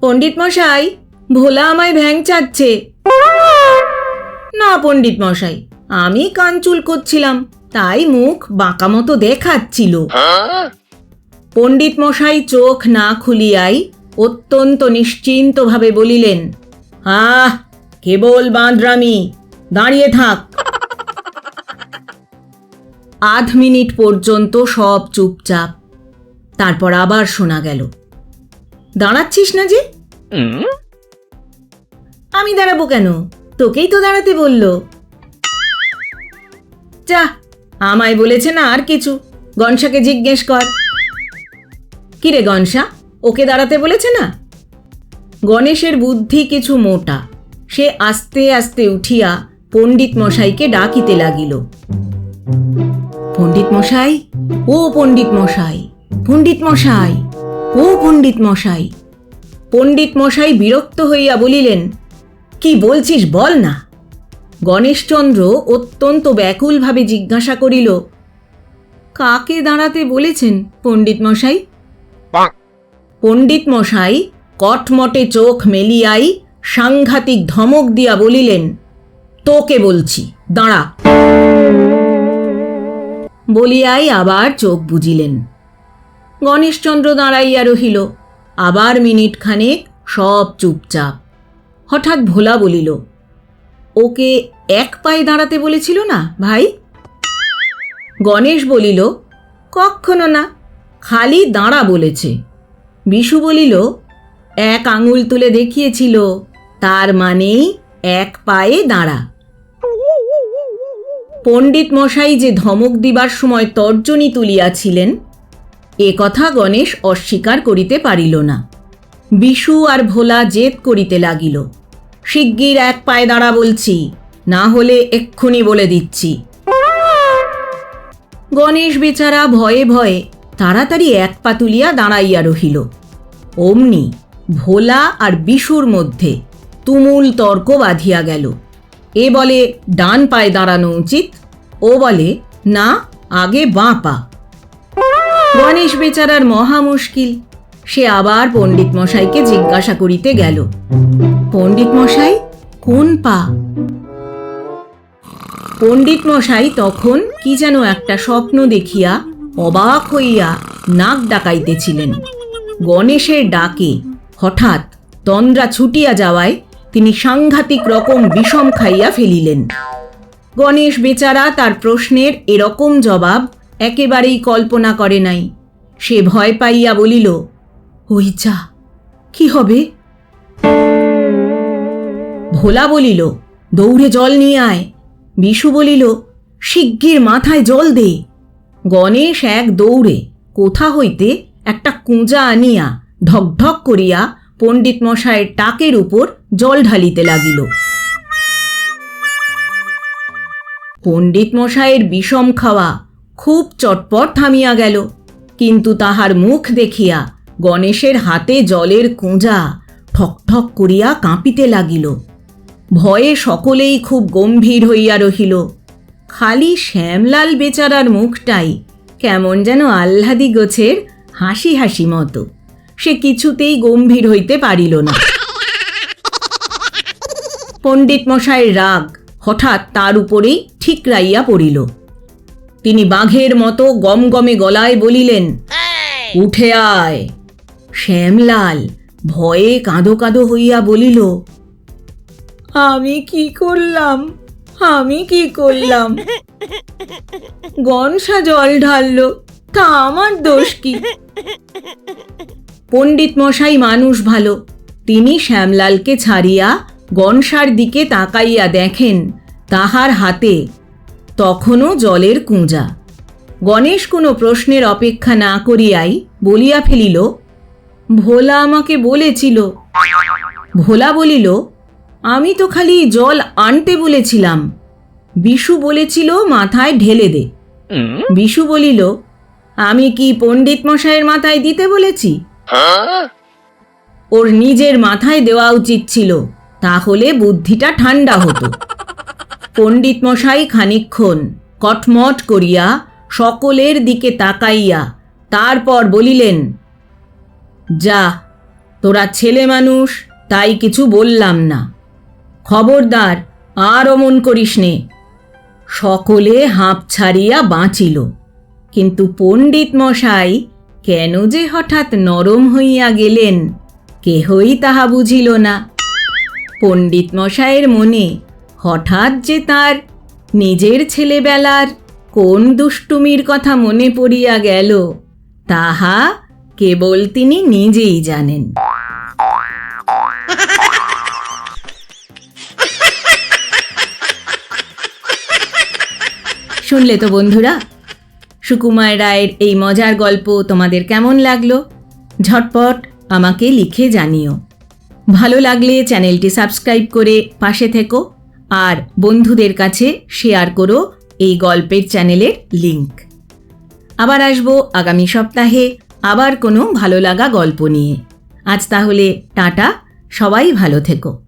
পণ্ডিত মশাই, ভোলা আমায় ভ্যাং চাচ্ছে। না, পণ্ডিত মশাই, আমি কান চুল করছিলাম, তাই মুখ বাঁকা মতো দেখাচ্ছিল। পণ্ডিত মশাই চোখ না খুলিয়াই অত্যন্ত নিশ্চিন্তভাবে বলিলেন, আহ, কেবল বাঁদরামি, দাঁড়িয়ে থাক। আধ মিনিট পর্যন্ত সব চুপচাপ। তারপর আবার শোনা গেল দাঁড়াচ্ছিস না যে? আমি দাঁড়াবো কেন? তোকেই তো দাঁড়াতে বলল। যা আমায় বলেছে না আর কিছু। গনসাকে জিজ্ঞেস কর। কিরে গনসা ওকে দাঁড়াতে বলেছে না? গণেশের বুদ্ধি কিছু মোটা। সে আস্তে আস্তে উঠিয়া পণ্ডিত মশাইকে ডাকিতে লাগিল। পণ্ডিত মশাই ও পণ্ডিত মশাই পণ্ডিত মশাই। ও পণ্ডিত মশাই। পণ্ডিত মশাই বিরক্ত হইয়া বলিলেন কি বলছিস বল না? গণেশচন্দ্র অত্যন্ত ব্যাকুলভাবে জিজ্ঞাসা করিল কাকে দাঁড়াতে বলেছেন পণ্ডিত মশাই? পণ্ডিত মশাই কটমটে চোখ মেলিয়াই সাংঘাতিক ধমক দিয়া বলিলেন তোকে বলছি দাঁড়া। বলিয়াই আবার চোখ বুজিলেন। গণেশচন্দ্র দাঁড়াইয়া রহিল। আবার মিনিট খানেক সব চুপচাপ। হঠাৎ ভোলা বলিল, ওকে এক পায়ে দাঁড়াতে বলেছিল না, ভাই? গণেশ বলিল, কক্ষনো না, খালি দাঁড়া বলেছে। বিশু বলিল, এক আঙুল তুলে দেখিয়েছিল, তার মানেই এক পায়ে দাঁড়া। পণ্ডিত মশাই যে ধমক দিবার সময় তর্জনী তুলিয়াছিলেন এ কথা গণেশ অস্বীকার করিতে পারিল না। বিশু আর ভোলা জেদ করিতে লাগিল। শিগগির এক পায়ে দাঁড়া বলছি, না হলে এক্ষুনি বলে দিচ্ছি। গণেশ বেচারা ভয়ে ভয়ে তাড়াতাড়ি এক পা তুলিয়া দাঁড়াইয়া রহিল। অমনি ভোলা আর বিশুর মধ্যে তুমুল তর্ক বাঁধিয়া গেল। এ বলে, ডান পায়ে দাঁড়ানো উচিত, ও বলে, না, আগে বাঁ পা। গণেশ বেচারার মহা মুশকিল। সে আবার পণ্ডিত মশাইকে জিজ্ঞাসা করিতে গেল, পণ্ডিত মশাই, কোন পা? পণ্ডিত মশাই তখন কি যেন একটা স্বপ্ন দেখিয়া অবাক হইয়া নাক ডাকাইতেছিলেন। গণেশের ডাকে হঠাৎ তন্দ্রা ছুটিয়া যাওয়ায় তিনি সাংঘাতিক রকম বিষম খাইয়া ফেলিলেন। গণেশ বেচারা তার প্রশ্নের এরকম জবাব একেবারেই কল্পনা করে নাই। সে ভয় পাইয়া বলিল ওই যা কি হবে? ভোলা বলিল, দৌড়ে জল নিয়ে আয়। বিশু বলিল, শিগগির মাথায় জল দে। গণেশ এক দৌড়ে কোথা হইতে একটা কুঁজা আনিয়া ঢকঢক করিয়া পণ্ডিত মশায়ের টাকের উপর জল ঢালিতে লাগিল। পণ্ডিত মশায়ের বিষম খাওয়া খুব চটপট থামিয়া গেল। কিন্তু তাহার মুখ দেখিয়া গণেশের হাতে জলের কুঁজা ঠকঠক করিয়া কাঁপিতে লাগিল। ভয়ে সকলেই খুব গম্ভীর হইয়া রহিল। খালি শ্যামলাল বেচারার মুখটাই কেমন যেন আহ্লাদি গোছের হাসি হাসি মতো। সে কিছুতেই গম্ভীর হইতে পারিল না। পণ্ডিত মশাইয়ের রাগ হঠাৎ তার উপরেই ঠিকরাইয়া পড়িল। তিনি বাঘের মতো গমগমে গলায় বলিলেন, উঠে আয়। শ্যামলাল ভয়ে কাঁদো কাঁদো হইয়া বলিল, আমি কি করলাম? আমি কি করলাম? গনসা জল ঢাললো, তা আমার দোষ কি? পণ্ডিত মশাই মানুষ ভালো, তিনি শ্যামলালকে ছাড়িয়া গনসার দিকে তাকাইয়া দেখেন, তাহার হাতে তখনও জলের কুঁজা। গণেশ কোনো প্রশ্নের অপেক্ষা না করিয়াই বলিয়া ফেলিল, ভোলা আমাকে বলেছিল। ভোলা বলিল, আমি তো খালি জল আনতে বলেছিলাম। বিশু বলেছিল মাথায় ঢেলে দে। বিশু বলিল, আমি কি পণ্ডিত মশাইয়ের মাথায় দিতে বলেছি? ওর নিজের মাথায় দেওয়া উচিত ছিল, তাহলে বুদ্ধিটা ঠান্ডা হতো। পণ্ডিত মশাই খানিকক্ষণ কটমট করিয়া সকলের দিকে তাকাইয়া তারপর বলিলেন, যা, তোরা ছেলে মানুষ, তাই কিছু বললাম না। খবরদার, আর অমন করিস নে। সকলে হাঁপ ছাড়িয়া বাঁচিল। কিন্তু পণ্ডিত মশাই কেন যে হঠাৎ নরম হইয়া গেলেন, কেহই তাহা বুঝিল না। পণ্ডিত মশাইয়ের মনে হঠাৎ যে তার নিজের ছেলেবেলার কোন দুষ্টুমির কথা মনে পড়িয়া গেল, তাহা কেবল তিনি নিজেই জানেন। শুনলে তো বন্ধুরা, সুকুমার রায়ের এই মজার গল্প তোমাদের কেমন লাগল? ঝটপট আমাকে লিখে জানিও। ভালো লাগলে চ্যানেলটি সাবস্ক্রাইব করে পাশে থেকো। আর বন্ধুদের কাছে শেয়ার করো এই গল্পের চ্যানেলের লিংক। আবার আসব আগামী সপ্তাহে আবার কোনো ভালো লাগা গল্প নিয়ে। আজ তাহলে টাটা, সবাই ভালো থেকো।